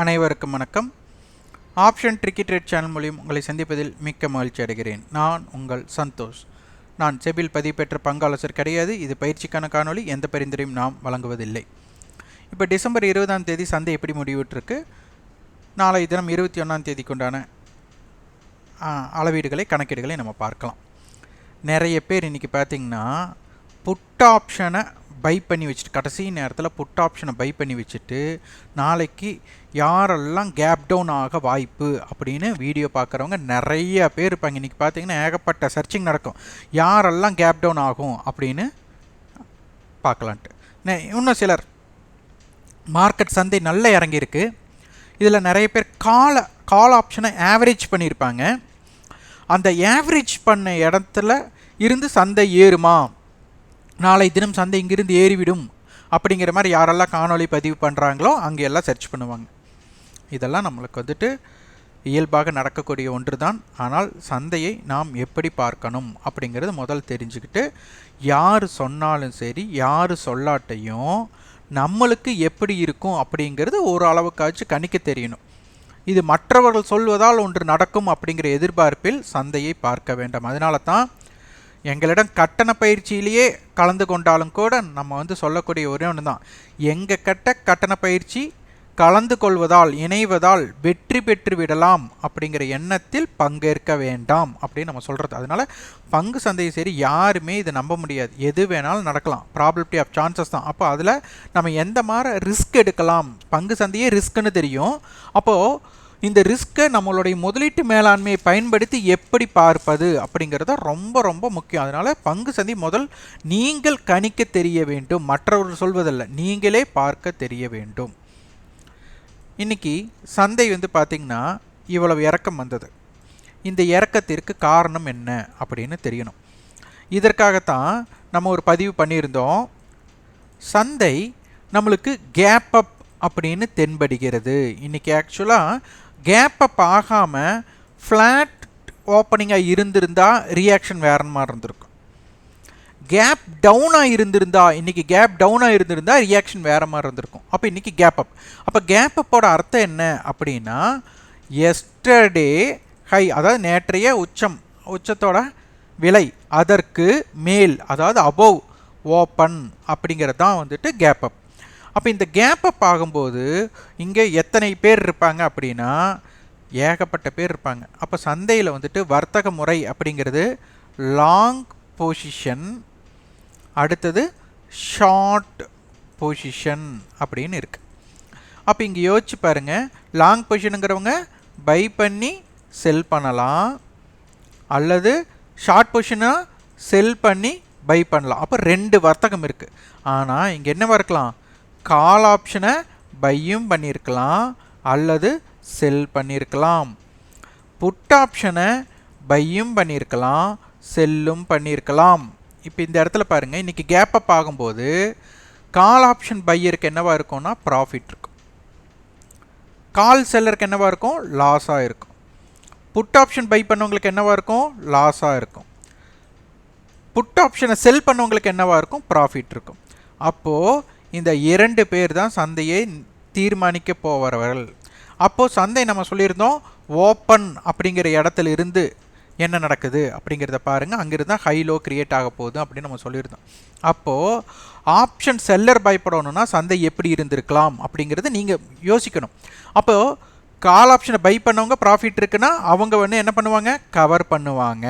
அனைவருக்கும் வணக்கம். Option tricky trade channel மூலியம் உங்களை சந்திப்பதில் மிக்க மகிழ்ச்சி அடைகிறேன். நான் உங்கள் சந்தோஷ். நான் செபில் பதிவு பெற்ற பங்காளசர் கிடையாது. இது பயிற்சிக்கான காணொளி. எந்த பரிந்துரையும் நாம் வழங்குவதில்லை. இப்போ டிசம்பர் இருபதாம் தேதி சந்தை எப்படி முடிவிட்டிருக்கு நாளை தினம் இருபத்தி ஒன்றாம் தேதிக்குண்டான அளவீடுகளை கணக்கீடுகளை நம்ம பார்க்கலாம். நிறைய பேர் இன்றைக்கி பார்த்தீங்கன்னா புட் ஆப்ஷனை பை பண்ணி வச்சுட்டு கடைசி நேரத்தில் புட் ஆப்ஷனை பை பண்ணி வச்சுட்டு நாளைக்கு யாரெல்லாம் கேப் டவுன் ஆக வாய்ப்பு அப்படின்னு வீடியோ பார்க்குறவங்க நிறைய பேர் இருப்பாங்க. இன்றைக்கி பார்த்தீங்கன்னா ஏகப்பட்ட சர்ச்சிங் நடக்கும். யாரெல்லாம் கேப் டவுன் ஆகும் அப்படின்னு பார்க்கலான்ட்டு இன்னும் சிலர் மார்க்கெட் சந்தை நல்ல இறங்கியிருக்கு. இதில் நிறைய பேர் கால கால் ஆப்ஷனை ஆவரேஜ் பண்ணியிருப்பாங்க. அந்த ஆவரேஜ் பண்ண இடத்துல இருந்து சந்தை ஏறுமா? நாளை தினம் சந்தை இங்கிருந்து ஏறிவிடும் அப்படிங்கிற மாதிரி யாரெல்லாம் காணொளி பதிவு பண்ணுறாங்களோ அங்கே எல்லாம் சர்ச் பண்ணுவாங்க. இதெல்லாம் நம்மளுக்கு வந்துட்டு இயல்பாக நடக்கக்கூடிய ஒன்று தான் ஆனால் சந்தையை நாம் எப்படி பார்க்கணும் அப்படிங்கிறது முதல் தெரிஞ்சுக்கிட்டு யார் சொன்னாலும் சரி யார் சொல்லாட்டையும் நம்மளுக்கு எப்படி இருக்கும் அப்படிங்கிறது ஒரு அளவுக்காச்சும் கணிக்க தெரியணும். இது மற்றவர்கள் சொல்வதால் ஒன்று நடக்கும் அப்படிங்கிற எதிர்பார்ப்பில் சந்தையை பார்க்க வேண்டாம். அதனால தான் எங்களிடம் கட்டண பயிற்சியிலேயே கலந்து கொண்டாலும் கூட நம்ம வந்து சொல்லக்கூடிய ஒரே ஒன்று தான். எங்கள் கட்ட கட்டண பயிற்சி கலந்து கொள்வதால் இணைவதால் வெற்றி பெற்று விடலாம் அப்படிங்கிற எண்ணத்தில் பங்கேற்க வேண்டாம் அப்படின்னு நம்ம சொல்கிறது அதனால் பங்கு சந்தையை சரி யாருமே இதை நம்ப முடியாது. எது வேணாலும் நடக்கலாம். ப்ராபிலிட்டி ஆஃப் சான்சஸ் தான். அப்போ அதில் நம்ம எந்த மாதிரி ரிஸ்க் எடுக்கலாம்? பங்கு சந்தையே ரிஸ்க்குன்னு தெரியும். அப்போது இந்த ரிஸ்க்கை நம்மளுடைய முதலீட்டு மேலாண்மையை பயன்படுத்தி எப்படி பார்ப்பது அப்படிங்கிறத ரொம்ப ரொம்ப முக்கியம். அதனால் பங்கு சந்தை முதல் நீங்கள் கணிக்க தெரிய வேண்டும். மற்றவர்கள் சொல்வதல்ல நீங்களே பார்க்க தெரிய வேண்டும். இன்னைக்கு சந்தை வந்து பார்த்திங்கன்னா இவ்வளவு இறக்கம் வந்தது. இந்த இறக்கத்திற்கு காரணம் என்ன அப்படின்னு தெரியணும். இதற்காகத்தான் நம்ம ஒரு பதிவு பண்ணியிருந்தோம். சந்தை நம்மளுக்கு கேப் அப் அப்படின்னு தென்படுகிறது. இன்றைக்கி ஆக்சுவலாக கேப் அப் ஆகாமல் ஃப்ளாட் ஓப்பனிங்காக இருந்திருந்தால் ரியாக்ஷன் வேற மாதிரி இருந்திருக்கும். கேப் டவுனாக இருந்திருந்தா இன்றைக்கி கேப் டவுனாக இருந்திருந்தா ரியாக்ஷன் வேறு மாதிரி இருந்திருக்கும். அப்போ இன்றைக்கி கேப் அப் அப்போ கேப் அப்போட அர்த்தம் என்ன அப்படின்னா எஸ்டர்டே ஹை அதாவது நேற்றைய உச்சம் உச்சத்தோட விலை அதற்கு மேல் அதாவது அபவ் ஓப்பன் அப்படிங்கிறது தான் வந்துட்டு கேப் அப் அப்போ இந்த கேப் அப் ஆகும்போது இங்கே எத்தனை பேர் இருப்பாங்க அப்படின்னா ஏகப்பட்ட பேர் இருப்பாங்க. அப்போ சந்தையில் வந்துட்டு வர்த்தக முறை அப்படிங்கிறது லாங் பொசிஷன் அடுத்தது ஷார்ட் பொசிஷன் அப்படின்னு இருக்குது அப்போ இங்கே யோசிச்சு பாருங்கள் லாங் பொசிஷனுங்கிறவங்க பை பண்ணி செல் பண்ணலாம் அல்லது ஷார்ட் பொசிஷனாக செல் பண்ணி பை பண்ணலாம். அப்போ ரெண்டு வர்த்தகம் இருக்குது ஆனால் இங்கே என்ன இருக்கலாம்? கால் ஆப்ஷனை பையும் பண்ணியிருக்கலாம் அல்லது செல் பண்ணியிருக்கலாம் புட் ஆப்ஷனை பையும் பண்ணியிருக்கலாம் செல்லும் பண்ணியிருக்கலாம் இப்போ இந்த இடத்துல பாருங்கள் இன்றைக்கி கேப் அப் ஆகும்போது கால் ஆப்ஷன் பையருக்கு என்னவாக இருக்கும்னா ப்ராஃபிட் இருக்கும் கால் செல்லருக்கு என்னவாக இருக்கும்? லாஸாக இருக்கும். புட் ஆப்ஷன் பை பண்ணவங்களுக்கு என்னவாக இருக்கும்? லாஸாக இருக்கும். புட் ஆப்ஷனை செல் பண்ணவங்களுக்கு என்னவாக இருக்கும்? ப்ராஃபிட் இருக்கும். அப்போது இந்த இரண்டு பேர் தான் சந்தையை தீர்மானிக்க போகிறவர்கள் அப்போது சந்தை நம்ம சொல்லியிருந்தோம் ஓப்பன் அப்படிங்கிற இடத்துல இருந்து என்ன நடக்குது அப்படிங்கிறத பாருங்கள் அங்கிருந்து தான் ஹைலோ கிரியேட் ஆக போகுது அப்படின்னு நம்ம சொல்லியிருந்தோம். அப்போது ஆப்ஷன் செல்லர் பயப்படணும்னா சந்தை எப்படி இருந்திருக்கலாம் அப்படிங்கிறத நீங்கள் யோசிக்கணும். அப்போது கால் ஆப்ஷனை பை பண்ணவங்க ப்ராஃபிட் இருக்குன்னா அவங்க வந்து என்ன பண்ணுவாங்க? கவர் பண்ணுவாங்க.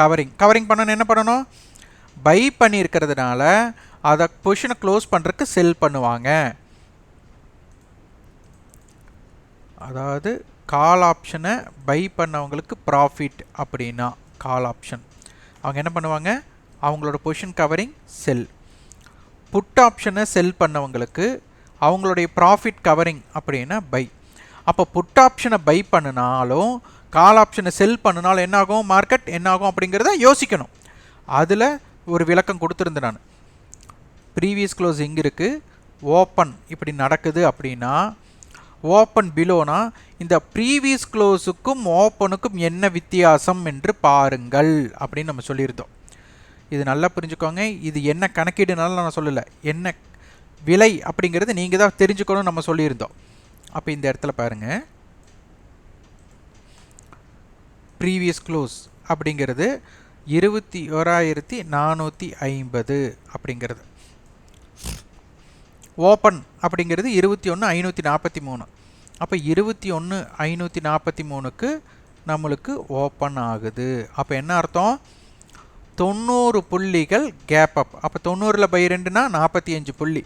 கவரிங் கவரிங் பண்ணணும் என்ன பண்ணணும்? பை பண்ணியிருக்கிறதுனால அதை பொசிஷனை க்ளோஸ் பண்ணுறதுக்கு செல் பண்ணுவாங்க. அதாவது கால் ஆப்ஷனை பை பண்ணவங்களுக்கு ப்ராஃபிட் அப்படின்னா கால் ஆப்ஷன் அவங்க என்ன பண்ணுவாங்க? அவங்களோட பொசிஷன் கவரிங் செல் புட் ஆப்ஷனை செல் பண்ணவங்களுக்கு அவங்களுடைய ப்ராஃபிட் கவரிங் அப்படின்னா பை அப்போ புட் ஆப்ஷனை பை பண்ணினாலும் கால் ஆப்ஷனை செல் பண்ணினாலும் என்னாகும்? மார்க்கெட் என்னாகும் அப்படிங்கிறத யோசிக்கணும். அதில் ஒரு விளக்கம் கொடுத்துருந்தேன் நான். ப்ரீவியஸ் க்ளோஸ் எங்கே இருக்குது ஓப்பன் இப்படி நடக்குது அப்படின்னா ஓப்பன் பிலோனா இந்த ப்ரீவியஸ் க்ளோஸுக்கும் ஓப்பனுக்கும் என்ன வித்தியாசம் என்று பாருங்கள் அப்படின்னு நம்ம சொல்லியிருந்தோம். இது நல்லா புரிஞ்சுக்கோங்க. இது என்ன கணக்கீடுனாலும் நான் சொல்லலை. என்ன விலை அப்படிங்கிறது நீங்கள் தான் தெரிஞ்சுக்கணும்னு நம்ம சொல்லியிருந்தோம். அப்போ இந்த இடத்துல பாருங்கள் ப்ரீவியஸ் க்ளோஸ் அப்படிங்கிறது இருபத்தி ஓராயிரத்தி நானூற்றி ஐம்பது அப்படிங்கிறது. ஓப்பன் அப்படிங்கிறது இருபத்தி ஒன்று ஐநூற்றி நாற்பத்தி மூணு. அப்போ இருபத்தி ஒன்று ஐநூற்றி நாற்பத்தி மூணுக்கு நம்மளுக்கு ஓப்பன் ஆகுது. அப்போ என்ன அர்த்தம்? தொண்ணூறு புள்ளிகள் கேப் அப் அப்போ தொண்ணூறில் பை ரெண்டுனா நாற்பத்தி அஞ்சு புள்ளி.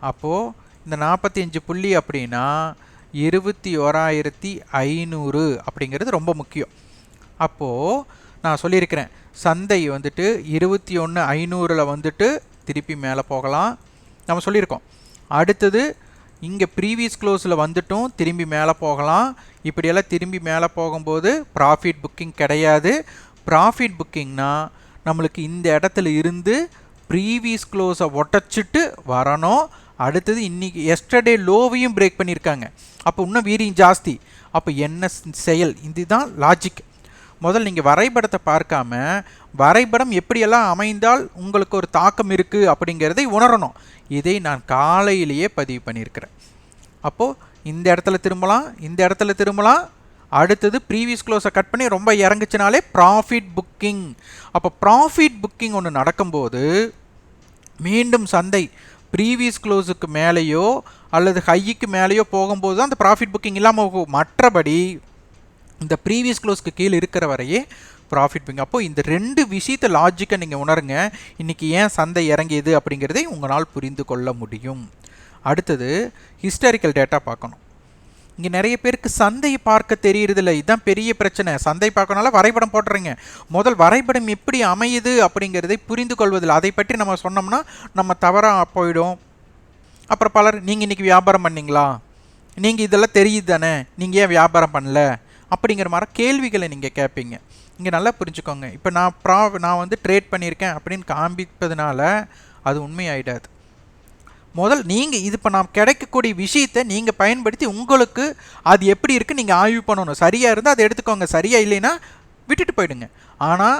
அப்போது இந்த நாற்பத்தி அஞ்சு புள்ளி அப்படின்னா இருபத்தி ஓராயிரத்தி ஐநூறு அப்படிங்கிறது ரொம்ப முக்கியம். அப்போது நான் சொல்லியிருக்கிறேன் சந்தை வந்துட்டு இருபத்தி ஒன்று ஐநூறில் வந்துட்டு திருப்பி மேலே போகலாம். நம்ம சொல்லியிருக்கோம். அடுத்தது இங்கே ப்ரீவியஸ் க்ளோஸில் வந்துட்டும் திரும்பி மேலே போகலாம். இப்படியெல்லாம் திரும்பி மேலே போகும்போது ப்ராஃபிட் புக்கிங் கிடையாது. ப்ராஃபிட் புக்கிங்னா நம்மளுக்கு இந்த இடத்துல இருந்து ப்ரீவியஸ் க்ளோஸை ஒட்டச்சிட்டு வரணும். அடுத்தது இன்றைக்கி எஸ்டர்டே லோவையும் பிரேக் பண்ணியிருக்காங்க. அப்போ இன்னும் வீரியம் ஜாஸ்தி. அப்போ என்ன செயல்? இதுதான் லாஜிக் முதல் நீங்கள் வரைபடத்தை பார்க்காம வரைபடம் எப்படியெல்லாம் அமைந்தால் உங்களுக்கு ஒரு தாக்கம் இருக்குது அப்படிங்கிறதை உணரணும். இதை நான் காலையிலேயே பதிவு பண்ணியிருக்கிறேன். அப்போது இந்த இடத்துல திரும்பலாம் இந்த இடத்துல திரும்பலாம். அடுத்தது ப்ரீவியஸ் க்ளோஸை கட் பண்ணி ரொம்ப இறங்குச்சுனாலே ப்ராஃபிட் புக்கிங் அப்போ ப்ராஃபிட் புக்கிங் ஒன்று நடக்கும்போது மீண்டும் சந்தை ப்ரீவியஸ் க்ளோஸுக்கு மேலேயோ அல்லது ஹைக்கு மேலேயோ போகும்போது தான் அந்த ப்ராஃபிட் புக்கிங் இல்லாமல் போகும். மற்றபடி இந்த ப்ரீவியஸ் க்ளோஸ்க்கு கீழே இருக்கிற வரையே ப்ராஃபிட் புக்கிங் அப்போது இந்த ரெண்டு விஷயத்தை லாஜிக்கை நீங்கள் உணருங்க. இன்றைக்கி ஏன் சந்தை இறங்கியது அப்படிங்கிறதை உங்களால் புரிந்து கொள்ள முடியும். அடுத்தது ஹிஸ்டாரிக்கல் டேட்டா பார்க்கணும். இங்கே நிறைய பேருக்கு சந்தையை பார்க்க தெரியறதில்ல. இதுதான் பெரிய பிரச்சனை. சந்தை பார்க்கனால வரைபடம் போட்டுறீங்க. முதல் வரைபடம் எப்படி அமையுது அப்படிங்கிறதை புரிந்து கொள்வதில்லை. அதை பற்றி நம்ம சொன்னோம்னா நம்ம தவறாக போயிடும். அப்புறம் பலர் நீங்கள் இன்றைக்கி வியாபாரம் பண்ணிங்களா? நீங்கள் இதெல்லாம் தெரியுது தானே. நீங்கள் ஏன் வியாபாரம் பண்ணல? அப்படிங்கிற மாதிரி கேள்விகளை நீங்கள் கேட்பீங்க இங்கே நல்லா புரிஞ்சுக்கோங்க. இப்போ நான் ப்ரா நான் வந்து ட்ரேட் பண்ணியிருக்கேன் அப்படின்னு காண்பிப்பதுனால அது உண்மையாயிடாது. முதல் நீங்கள் இது இப்போ நான் கிடைக்கக்கூடிய விஷயத்தை நீங்கள் பயன்படுத்தி உங்களுக்கு அது எப்படி இருக்குது நீங்கள் ஆய்வு பண்ணணும். சரியாக இருந்தால் அதை எடுத்துக்கோங்க. சரியாக இல்லைன்னா விட்டுட்டு போயிடுங்க. ஆனால்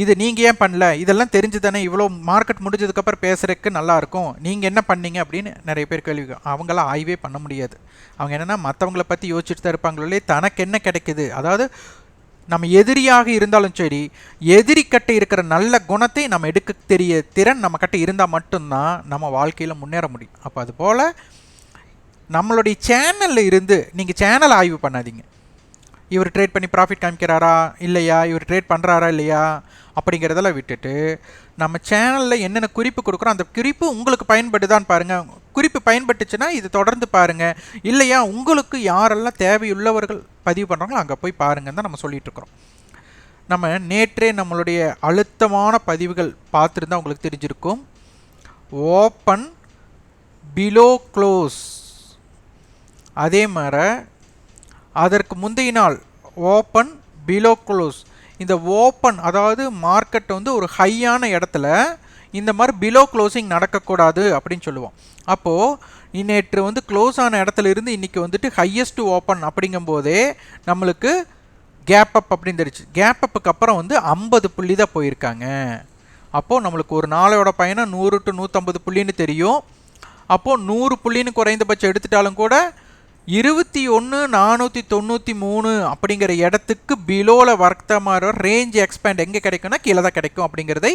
இது நீங்கள் ஏன் பண்ணல? இதெல்லாம் தெரிஞ்சு தானே இவ்வளோ மார்க்கெட் முடிஞ்சதுக்கப்புறம் பேசுகிறதுக்கு நல்லாயிருக்கும். நீங்கள் என்ன பண்ணீங்க அப்படின்னு நிறைய பேர் கேள்வி அவங்களாம் ஆய்வே பண்ண முடியாது. அவங்க என்னென்னா மற்றவங்கள பற்றி யோசிச்சுட்டு தான் இருப்பாங்களே தனக்கு என்ன கிடைக்குது? அதாவது நம்ம எதிரியாக இருந்தாலும் சரி எதிரி கட்ட இருக்கிற நல்ல குணத்தை நம்ம எடுக்க தெரிய திறன் நம்ம கிட்ட இருந்தால் மட்டும்தான் நம்ம வாழ்க்கையில் முன்னேற முடியும். அப்போ அது போல் நம்மளுடைய சேனலில் இருந்து நீங்கள் சேனல் ஆய்வு பண்ணாதீங்க. இவர் ட்ரேட் பண்ணி ப்ராஃபிட் காமிக்கிறாரா? இல்லையா? இவர் ட்ரேட் பண்ணுறாரா இல்லையா? அப்படிங்கிறதெல்லாம் விட்டுட்டு நம்ம சேனலில் என்னென்ன குறிப்பு கொடுக்குறோம் அந்த குறிப்பு உங்களுக்கு பயன்படுதான்னு பாருங்கள் குறிப்பு பயன்பட்டுச்சுன்னா இது தொடர்ந்து பாருங்கள் இல்லையா? உங்களுக்கு யாரெல்லாம் தேவையுள்ளவர்கள் பதிவு பண்ணுறாங்களோ அங்கே போய் பாருங்கன்னு தான் நம்ம சொல்லிகிட்ருக்குறோம் நம்ம நேற்றே நம்மளுடைய அழுத்தமான பதிவுகள் பார்த்துருந்தா உங்களுக்கு தெரிஞ்சிருக்கும். ஓப்பன் பிலோ க்ளோஸ் அதே மாதிரி அதற்கு முந்தைய நாள் ஓப்பன் பிலோ க்ளோஸ் இந்த ஓப்பன் அதாவது மார்க்கெட் வந்து ஒரு ஹையான இடத்துல இந்த மாதிரி பிலோ க்ளோசிங் நடக்கக்கூடாது அப்படின்னு சொல்லுவோம். அப்போது நேற்று வந்து க்ளோஸ் ஆன இடத்துல இருந்து இன்றைக்கி வந்துட்டு ஹையஸ்ட் ஓப்பன் அப்படிங்கும்போதே நம்மளுக்கு கேப் அப் அப்படின்னு தெரிச்சு கேப் அப்புக்கு அப்புறம் வந்து ஐம்பது புள்ளி தான் போயிருக்காங்க. அப்போது நம்மளுக்கு ஒரு நாளையோட பயணம் நூறு டு நூற்றம்பது புள்ளின்னு தெரியும். அப்போது நூறு புள்ளின்னு குறைந்தபட்சம் எடுத்துட்டாலும் கூட இருபத்தி ஒன்று நானூற்றி தொண்ணூற்றி மூணு அப்படிங்கிற இடத்துக்கு பிலோவில் வர்த்தமாற ரேஞ்ச் எக்ஸ்பேண்ட் எங்கே கிடைக்கும்னா கீழே தான் கிடைக்கும் அப்படிங்கிறதை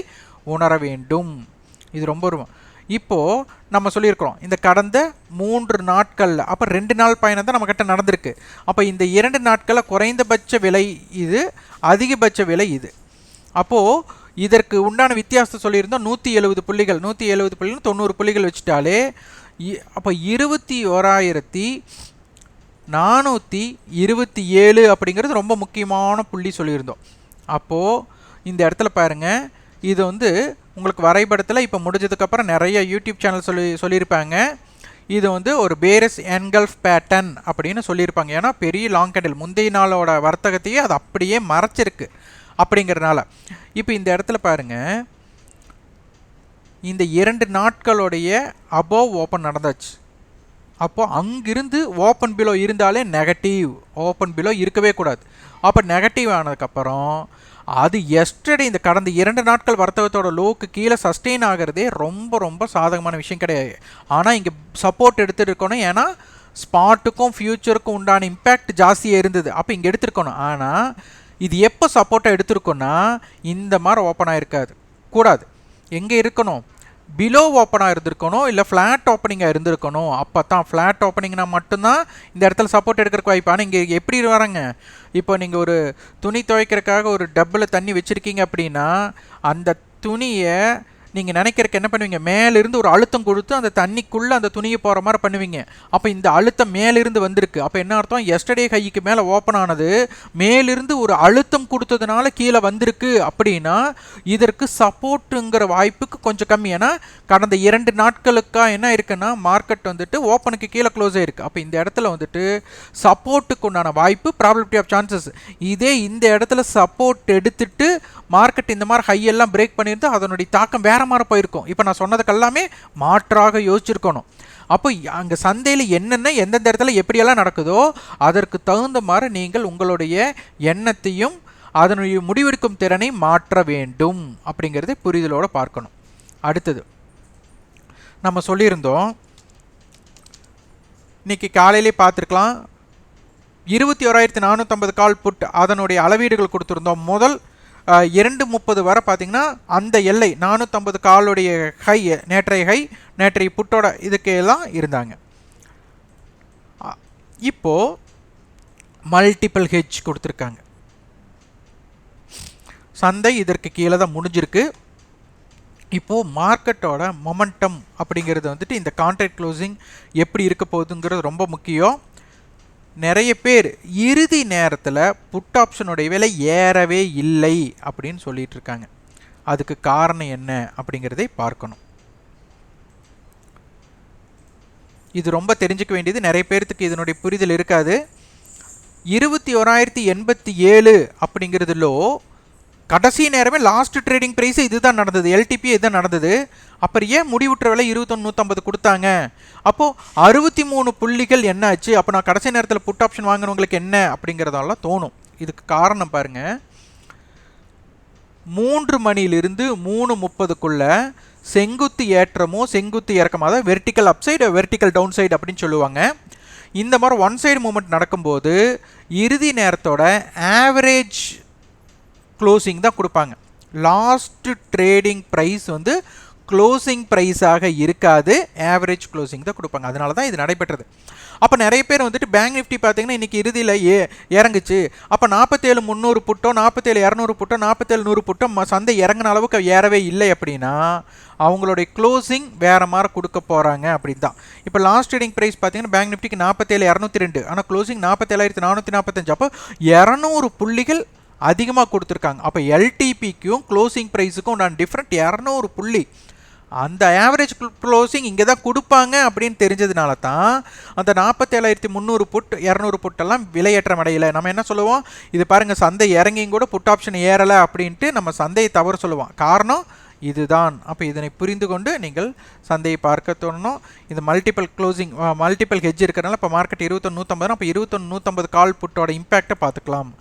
உணர வேண்டும். இது ரொம்ப ரொம்ப இப்போது நம்ம சொல்லியிருக்கிறோம் இந்த கடந்த மூன்று நாட்களில் அப்போ ரெண்டு நாள் பயணம் தான் நம்மக்கிட்ட நடந்திருக்கு. அப்போ இந்த இரண்டு நாட்களில் குறைந்தபட்ச விலை இது அதிகபட்ச விலை இது. அப்போது இதற்கு உண்டான வித்தியாசத்தை சொல்லியிருந்தோம் நூற்றி எழுபது புள்ளிகள் நூற்றி எழுபது புள்ளிகள் தொண்ணூறு புள்ளிகள் வச்சுட்டாலே அப்போ இருபத்தி ஓராயிரத்தி நானூற்றி இருபத்தி ஏழு அப்படிங்கிறது ரொம்ப முக்கியமான புள்ளி சொல்லியிருந்தோம். அப்போது இந்த இடத்துல பாருங்கள் இது வந்து உங்களுக்கு வரைபடத்தில் இப்போ முடிஞ்சதுக்கப்புறம் நிறைய யூடியூப் சேனல் சொல்லி சொல்லியிருப்பாங்க. இது வந்து ஒரு பேரஸ் என்கல்ஃப் பேட்டர்ன் அப்படின்னு சொல்லியிருப்பாங்க. ஏன்னா பெரிய லாங் கேண்டில் முந்தைய நாளோட வர்த்தகத்தையே அது அப்படியே மறைச்சிருக்கு அப்படிங்கிறனால இப்போ இந்த இடத்துல பாருங்கள் இந்த இரண்டு நாட்களுடைய அபோவ் ஓப்பன் நடந்தாச்சு. அப்போது அங்கிருந்து ஓப்பன் பிலோ இருந்தாலே நெகட்டிவ் ஓப்பன் பிலோ இருக்கவே கூடாது. அப்போ நெகட்டிவ் ஆனதுக்கப்புறம் அது எஸ்டர்டே இந்த கடந்த இரண்டு நாட்கள் வர்த்தகத்தோட லோக்கு கீழே சஸ்டெயின் ஆகிறதே ரொம்ப ரொம்ப சாதகமான விஷயம் கிடையாது. ஆனால் இங்கே சப்போர்ட் எடுத்துகிட்டு இருக்கணும் ஏன்னா ஸ்பாட்டுக்கும் ஃப்யூச்சருக்கும் உண்டான இம்பேக்ட் ஜாஸ்தியாக இருந்தது. அப்போ இங்கே எடுத்துருக்கணும். ஆனால் இது எப்போ சப்போர்ட்டாக எடுத்திருக்கோன்னா இந்த மாதிரி ஓப்பன் ஆகிருக்காது கூடாது. எங்கே இருக்கணும்? பிலோ ஓப்பனாக இருந்திருக்கணும் இல்லை ஃப்ளாட் ஓப்பனிங்காக இருந்திருக்கணும். அப்போ தான் ஃப்ளாட் ஓப்பனிங்னா மட்டும்தான் இந்த இடத்துல சப்போர்ட் எடுக்கிறக்கு வாய்ப்பு. ஆனால் இங்கே எப்படி வராங்க? இப்போ நீங்கள் ஒரு துணி துவைக்கிறதுக்காக ஒரு டப்பில் தண்ணி வச்சுருக்கீங்க அப்படின்னா அந்த துணியை நீங்கள் நினைக்கிறக்கு என்ன பண்ணுவீங்க? மேலிருந்து ஒரு அழுத்தம் கொடுத்து அந்த தண்ணிக்குள்ளே அந்த துணியை போகிற மாதிரி பண்ணுவீங்க. அப்போ இந்த அழுத்தம் மேலிருந்து வந்திருக்கு. அப்போ என்ன அர்த்தம்? எஸ்டர்டே கைக்கு மேலே ஓப்பன் ஆனது மேலிருந்து ஒரு அழுத்தம் கொடுத்ததுனால கீழே வந்திருக்கு அப்படின்னா இதற்கு சப்போர்ட்டுங்கிற வாய்ப்புக்கு கொஞ்சம் கம்மி. ஏன்னா கடந்த இரண்டு நாட்களுக்காக என்ன இருக்குன்னா மார்க்கெட் வந்துட்டு ஓப்பனுக்கு கீழே க்ளோஸ் ஆயிருக்கு. அப்போ இந்த இடத்துல வந்துட்டு சப்போர்ட்டுக்கு உண்டான வாய்ப்பு ப்ராபபிலிட்டி ஆஃப் சான்சஸ் இதே இந்த இடத்துல சப்போர்ட் எடுத்துட்டு மார்க்கெட் இந்த மாதிரி ஹையெல்லாம் பிரேக் பண்ணியிருந்து அதனுடைய தாக்கம் வேற மாற போயிருக்கும். இப்போ நான் சொன்னதுக்கு எல்லாமே மாற்றாக யோசிச்சிருக்கணும். அப்போ அங்கே சந்தையில் என்னென்ன எந்தெந்த இடத்துல எப்படியெல்லாம் நடக்குதோ அதற்கு தகுந்த மாதிரி நீங்கள் உங்களுடைய எண்ணத்தையும் அதனுடைய முடிவெடுக்கும் திறனை மாற்ற வேண்டும் அப்படிங்கிறத புரிதலோடு பார்க்கணும். அடுத்தது நம்ம சொல்லியிருந்தோம் இன்றைக்கி காலையிலே பார்த்துருக்கலாம் இருபத்தி ஓராயிரத்தி நானூற்றம்பது கால் புட் அதனுடைய அளவீடுகள் கொடுத்துருந்தோம். முதல் இரண்டு முப்பது வரை பார்த்தீங்கன்னா அந்த எல்லை நானூற்றம்பது காலுடைய ஹை நேற்றைய ஹை நேற்றைய புட்டோட இதுக்கு எல்லாம் இருந்தாங்க இப்போது மல்டிபிள் ஹெச் கொடுத்துருக்காங்க. சந்தை இதற்கு கீழே தான் முடிஞ்சிருக்கு. இப்போது மார்க்கெட்டோட மொமெண்டம் அப்படிங்கிறது வந்துட்டு இந்த கான்ட்ராக்ட் க்ளோசிங் எப்படி இருக்க போகுதுங்கிறது ரொம்ப முக்கியம். நிறைய பேர் இறுதி நேரத்தில் புட் ஆப்ஷனுடைய விலை ஏறவே இல்லை அப்படின்னு சொல்லிட்டு இருக்காங்க. அதுக்கு காரணம் என்ன அப்படிங்கிறதை பார்க்கணும். இது ரொம்ப தெரிஞ்சுக்க வேண்டியது. நிறைய பேர்த்துக்கு இதனுடைய புரிதல் இருக்காது. இருபத்தி ஓராயிரத்தி எண்பத்தி ஏழு அப்படிங்கிறதுலோ கடைசி நேரமே லாஸ்ட் ட்ரேடிங் ப்ரைஸ் இதுதான் நடந்தது. எல்டிபி இதுதான் நடந்தது. அப்புறம் ஏன் முடிவுற்ற விலை இருபத்தொன்று நூற்றம்பது கொடுத்தாங்க? அப்போது அறுபத்தி மூணு புள்ளிகள் என்ன ஆச்சு? அப்போ நான் கடைசி நேரத்தில் புட் ஆப்ஷன் வாங்கினவங்களுக்கு என்ன அப்படிங்கிறதெல்லாம் தோணும். இதுக்கு காரணம் பாருங்கள் மூன்று மணியிலிருந்து மூணு முப்பதுக்குள்ள செங்குத்து ஏற்றமோ செங்குத்து இறக்கமோ அதாவது vertical upside vertical down side அப்படின்னு சொல்லுவாங்க. இந்த மாதிரி ஒன் சைடு மூமெண்ட் நடக்கும்போது இறுதி நேரத்தோட ஆவரேஜ் க்ளோசிங் தான் கொடுப்பாங்க. லாஸ்ட் ட்ரேடிங் ப்ரைஸ் வந்து க்ளோசிங் ப்ரைஸாக இருக்காது. ஆவரேஜ் க்ளோசிங் தான் கொடுப்பாங்க. அதனால தான் இது நடைபெற்றது. அப்போ நிறைய பேர் வந்துட்டு பேங்க் நிஃப்டி பார்த்தீங்கன்னா இன்றைக்கி இறுதியில் ஏ இறங்குச்சு. அப்போ நாற்பத்தேழு முந்நூறு புட்டோ நாற்பத்தேழு இரநூறு புட்டோ நாற்பத்தேழு நூறு புட்டோ சந்தை இறங்கின அளவுக்கு ஏறவே இல்லை அப்படின்னா அவங்களுடைய க்ளோசிங் வேறு மாதிரி கொடுக்க போகிறாங்க அப்படின்னு தான் இப்போ லாஸ்ட் ட்ரேடிங் ப்ரைஸ் பார்த்தீங்கன்னா பேங்க் நிஃப்டிக்கு நாற்பத்தேழு இரநூத்தி ரெண்டு. ஆனால் க்ளோசிங் நாற்பத்தேழாயிரத்தி நானூற்றி நாற்பத்தஞ்சு அப்போ இரநூறு புள்ளிகள் அதிகமாக கொடுத்துருக்காங்க. அப்போ எல்டிபிக்கும் க்ளோசிங் ப்ரைஸுக்கும் நான் டிஃப்ரெண்ட் இரநூறு புள்ளி. அந்த ஆவரேஜ் க்ளோசிங் இங்கே தான் கொடுப்பாங்க அப்படின்னு தெரிஞ்சதுனால தான் அந்த நாற்பத்தேழாயிரத்தி முந்நூறு புட் இரநூறு புட்டெல்லாம் விலையேற்றம் அடையலை. நம்ம என்ன சொல்லுவோம்? இது பாருங்கள் சந்தை இறங்கியும் கூட புட் ஆப்ஷன் ஏறலை அப்படின்ட்டு நம்ம சந்தையை தவறு சொல்லுவோம். காரணம் இதுதான். அப்போ இதனை புரிந்து கொண்டு நீங்கள் சந்தையை பார்க்க தோணும். இந்த மல்டிபிள் க்ளோசிங் மல்டிபிள் ஹெஜ் இருக்கிறனால இப்போ மார்க்கெட் இருபத்தொன்று நூற்றம்பது அப்போ இருபத்தொன்று நூற்றம்பது கால் புட்டோட இம்பேக்டை பார்த்துக்கலாம்.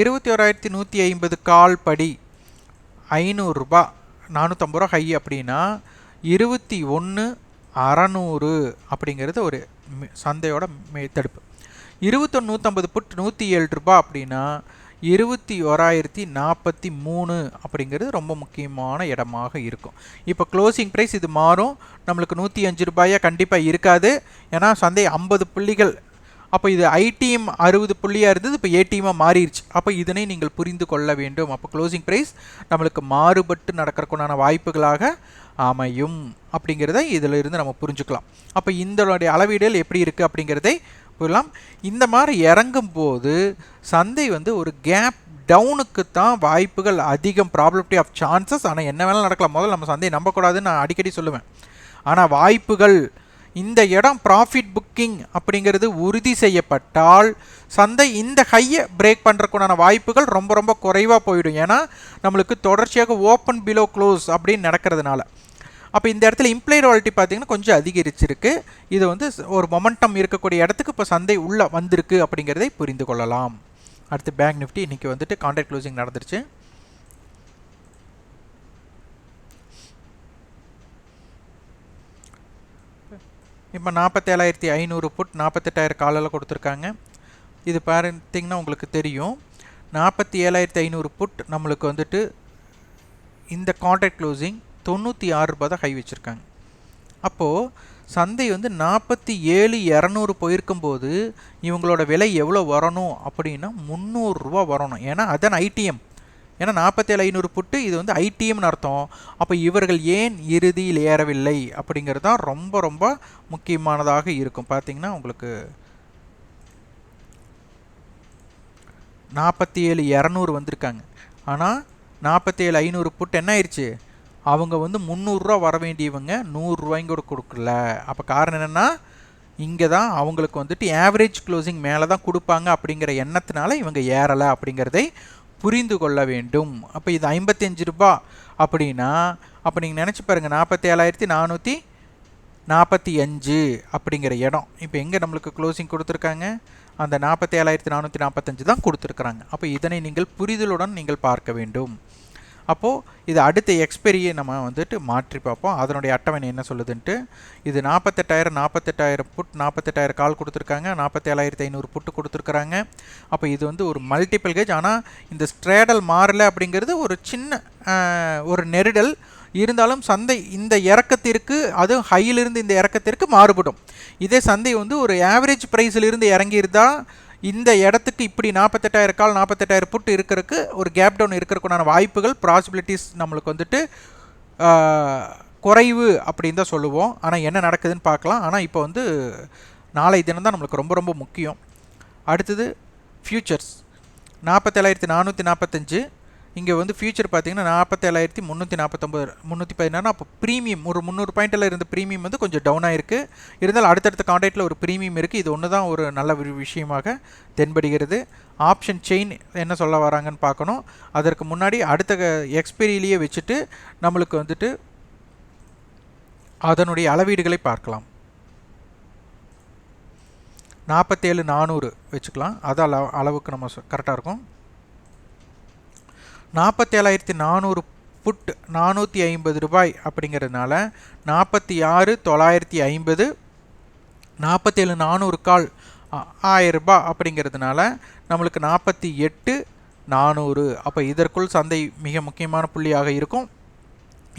இருபத்தி ஓராயிரத்தி நூற்றி ஐம்பது கால் படி ஐநூறுரூபா நானூற்றம்பது ரூபா ஹை அப்படின்னா இருபத்தி ஒன்று அறநூறு அப்படிங்கிறது ஒரு சந்தையோட மே தடுப்பு இருபத்தொன்று நூற்றம்பது புட் நூற்றி ஏழு ரூபா அப்படின்னா இருபத்தி ஓராயிரத்தி நாற்பத்தி மூணு அப்படிங்கிறது ரொம்ப முக்கியமான இடமாக இருக்கும். இப்போ க்ளோசிங் ப்ரைஸ் இது மாறும். நம்மளுக்கு நூற்றி அஞ்சு ரூபாயாக கண்டிப்பாக இருக்காது. ஏன்னா சந்தை ஐம்பது புள்ளிகள் அப்போ இது ஐடிஎம் அறுபது புள்ளியாக இருந்தது இப்போ ஏடிஎம்மாக மாறிடுச்சு அப்போ இதனை நீங்கள் புரிந்து கொள்ள வேண்டும். அப்போ க்ளோசிங் ப்ரைஸ் நம்மளுக்கு மாறுபட்டு நடக்கிறக்குண்டான வாய்ப்புகளாக அமையும். அப்படிங்கிறத இதில் இருந்து நம்ம புரிஞ்சுக்கலாம். அப்போ இதனுடைய அளவீடுகள் எப்படி இருக்குது அப்படிங்கிறதை புரியலாம். இந்த மாதிரி இறங்கும் போது சந்தை வந்து ஒரு கேப் டவுனுக்கு தான் வாய்ப்புகள் அதிகம். ப்ராபபிலிட்டி ஆஃப் சான்சஸ் ஆனால் என்ன வேணாலும் நடக்கலாம். முதல்ல நம்ம சந்தையை நம்பக்கூடாதுன்னு நான் அடிக்கடி சொல்லுவேன். ஆனால் வாய்ப்புகள் இந்த இடம் ப்ராஃபிட் புக்கிங் அப்படிங்கிறது உறுதி செய்யப்பட்டால் சந்தை இந்த ஹையை பிரேக் பண்ணுறதுக்குண்டான வாய்ப்புகள் ரொம்ப ரொம்ப குறைவாக போயிடும். ஏன்னா நம்மளுக்கு தொடர்ச்சியாக ஓப்பன் பிலோ க்ளோஸ் அப்படின்னு நடக்கிறதுனால. அப்போ இந்த இடத்துல இம்ப்ளைட் வாலிட்டி பார்த்தீங்கன்னா கொஞ்சம் அதிகரிச்சிருக்கு. இது வந்து ஒரு மொமெண்டம் இருக்கக்கூடிய இடத்துக்கு இப்போ சந்தை உள்ளே வந்திருக்கு அப்படிங்கிறதை புரிந்து கொள்ளலாம். அடுத்து பேங்க் நிஃப்டி இன்றைக்கி வந்துட்டு கான்ட்ராக்ட் க்ளோசிங் நடந்துருச்சு. இப்போ நாற்பத்தேழாயிரத்தி ஐநூறு புட் நாற்பத்தெட்டாயிரம் காலில் கொடுத்துருக்காங்க. இது பார்த்தீங்கன்னா உங்களுக்கு தெரியும். நாற்பத்தி ஏழாயிரத்தி ஐநூறு புட் நம்மளுக்கு வந்துட்டு இந்த கான்ட்ராக்ட் க்ளோசிங் தொண்ணூற்றி ஆறு ரூபாய் தான் ஹை வச்சுருக்காங்க. அப்போது சந்தை வந்து நாற்பத்தி ஏழு இரநூறு போயிருக்கும்போது இவங்களோட விலை எவ்வளோ வரணும் அப்படின்னா முந்நூறுரூவா வரணும். ஏன்னா அதன் ஐடிஎம் ஏன்னா நாற்பத்தேழு ஐநூறு புட்டு இது வந்து ஐடிஎம்னு அர்த்தம். அப்போ இவர்கள் ஏன் இறுதியில் ஏறவில்லை? அப்படிங்கிறது தான் ரொம்ப ரொம்ப முக்கியமானதாக இருக்கும். பார்த்தீங்கன்னா உங்களுக்கு நாற்பத்தி ஏழு இரநூறு வந்திருக்காங்க. ஆனால் நாற்பத்தி ஏழு ஐநூறு புட்டு என்ன ஆயிடுச்சு அவங்க வந்து முந்நூறுரூவா வர வேண்டியவங்க நூறுரூவாய்ங்க கூட கொடுக்கல. அப்போ காரணம் என்னென்னா இங்கே தான் அவங்களுக்கு வந்துட்டு ஆவரேஜ் க்ளோசிங் மேலே தான் கொடுப்பாங்க அப்படிங்கிற எண்ணத்தினால இவங்க ஏறலை அப்படிங்கிறதை புரிந்து கொள்ள வேண்டும். அப்போ இது ஐம்பத்தஞ்சு ரூபா அப்படின்னா அப்போ நீங்கள் நினச்சி பாருங்கள் நாற்பத்தி ஏழாயிரத்தி நானூற்றி நாற்பத்தி அஞ்சு அப்படிங்கிற இடம். இப்போ எங்கே நம்மளுக்கு க்ளோசிங் கொடுத்துருக்காங்க? அந்த நாற்பத்தி ஏழாயிரத்தி நானூற்றி நாற்பத்தஞ்சு தான் கொடுத்துருக்குறாங்க. அப்போ இதனை நீங்கள் புரிதலுடன் நீங்கள் பார்க்க வேண்டும். அப்போது இது அடுத்த எக்ஸ்பெரியை நம்ம வந்துட்டு மாற்றி பார்ப்போம். அதனுடைய அட்டவணை என்ன சொல்லுதுன்ட்டு இது நாற்பத்தெட்டாயிரம் நாற்பத்தெட்டாயிரம் புட் நாற்பத்தெட்டாயிரம் கால் கொடுத்துருக்காங்க. நாற்பத்தேழாயிரத்தி ஐநூறு புட்டு கொடுத்துருக்குறாங்க. அப்போ இது வந்து ஒரு மல்டிபிள் கேஜ் ஆனால் இந்த ஸ்ட்ரேடல் மாறலை அப்படிங்கிறது ஒரு சின்ன ஒரு நெருடல். இருந்தாலும் சந்தை இந்த இறக்கத்திற்கு அதுவும் ஹையிலிருந்து இந்த இறக்கத்திற்கு மாறுபடும். இதே சந்தை வந்து ஒரு ஆவரேஜ் ப்ரைஸிலிருந்து இறங்கியிருந்தால் இந்த இடத்துக்கு இப்படி நாற்பத்தெட்டாயிரம் கால் நாற்பத்தெட்டாயிரம் புட்டு இருக்கிறதுக்கு ஒரு கேப் டவுன் இருக்கிறதுக்குண்டான வாய்ப்புகள் ப்ராசிபிலிட்டிஸ் நம்மளுக்கு வந்துட்டு குறைவு அப்படின்னு தான் சொல்லுவோம். ஆனால் என்ன நடக்குதுன்னு பார்க்கலாம். ஆனால் இப்போ வந்து நாளை தினம் தான் நம்மளுக்கு ரொம்ப ரொம்ப முக்கியம். அடுத்தது ஃப்யூச்சர்ஸ் நாற்பத்தேழாயிரத்தி நானூற்றி நாற்பத்தஞ்சு இங்கே வந்து ஃபியூச்சர் பார்த்தீங்கன்னா நாற்பத்தேழாயிரத்தி முந்நூற்றி நாற்பத்தொம்பது முந்நூற்றி பதினாறு அப்போ ப்ரீமியம் ஒரு முந்நூறு பாயிண்டில் இருந்த ப்ரீமியம் வந்து கொஞ்சம் டவுன் ஆயிருக்கு. இருந்தாலும் அடுத்தடுத்த காண்டாக்டில் ஒரு ப்ரீமியம் இருக்குது இது ஒன்று தான் ஒரு நல்ல விஷயமாக தென்படுகிறது. ஆப்ஷன் செயின் என்ன சொல்ல வராங்கன்னு பார்க்கணும். அதற்கு முன்னாடி அடுத்த எக்ஸ்பெரியிலேயே வச்சுட்டு நம்மளுக்கு வந்துட்டு அதனுடைய அளவீடுகளை பார்க்கலாம். நாற்பத்தேழு நானூறு வச்சுக்கலாம். அது அளவு அளவுக்கு நம்ம கரெக்டாக இருக்கும். நாற்பத்தேழாயிரத்தி நானூறு புட் நானூற்றி ஐம்பது ரூபாய் அப்படிங்கிறதுனால நாற்பத்தி ஆறு தொள்ளாயிரத்தி ஐம்பது நாற்பத்தேழு நானூறு கால் ஆயிரம் ரூபாய் அப்படிங்கிறதுனால நம்மளுக்கு நாற்பத்தி எட்டு நானூறு. அப்போ இதற்குள் சந்தை மிக முக்கியமான புள்ளியாக இருக்கும்.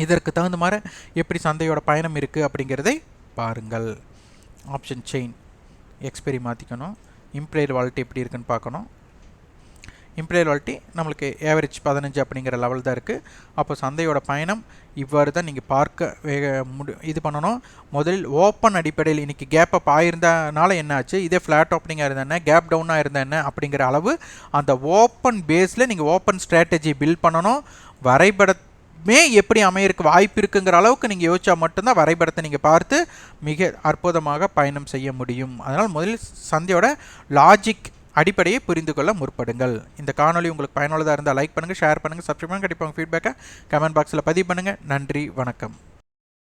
இதற்கு தகுந்த மாதிரி எப்படி சந்தையோட பயணம் இருக்குது அப்படிங்கிறதை பாருங்கள். ஆப்ஷன் செயின் எக்ஸ்பெரி மாற்றிக்கணும் இம்ப்ளைடு வால்ட் எப்படி இருக்குன்னு பார்க்கணும். இம்ப்ளைட் நம்மளுக்கு ஏவரேஜ் பதினஞ்சு அப்படிங்கிற லெவல் தான் இருக்குது அப்போ சந்தையோட பயணம் இவ்வாறு தான் நீங்கள் பார்க்க வேக முடி இது பண்ணணும். முதலில் ஓப்பன் அடிப்படையில் இன்றைக்கி கேப் அப் ஆயிருந்தனால என்ன ஆச்சு? இதே ஃப்ளாட் ஓப்பனிங்காக இருந்தால் என்ன? கேப் டவுனாக இருந்த என்ன? அப்படிங்கிற அளவு அந்த ஓப்பன் பேஸில் நீங்கள் ஓப்பன் ஸ்ட்ராட்டஜி பில்ட் பண்ணணும். வரைபடமே எப்படி அமையிருக்கு வாய்ப்பு இருக்குங்கிற அளவுக்கு நீங்கள் யோசிச்சா மட்டும்தான் வரைபடத்தை நீங்கள் பார்த்து மிக அற்புதமாக பயணம் செய்ய முடியும். அதனால் முதலில் சந்தையோட லாஜிக் அடிப்படையை புரிந்து கொள்ள முற்படுங்கள். இந்த காணொலி உங்களுக்கு பயனுள்ளதாக இருந்தால் லைக் பண்ணுங்கள் ஷேர் பண்ணுங்கள் சப்ஸ்கிரைப் பண்ணுங்கள் கண்டிப்பாக ஃபீட்பேக்கை கமெண்ட் பாக்ஸில் பதிவு பண்ணுங்கள் நன்றி வணக்கம்.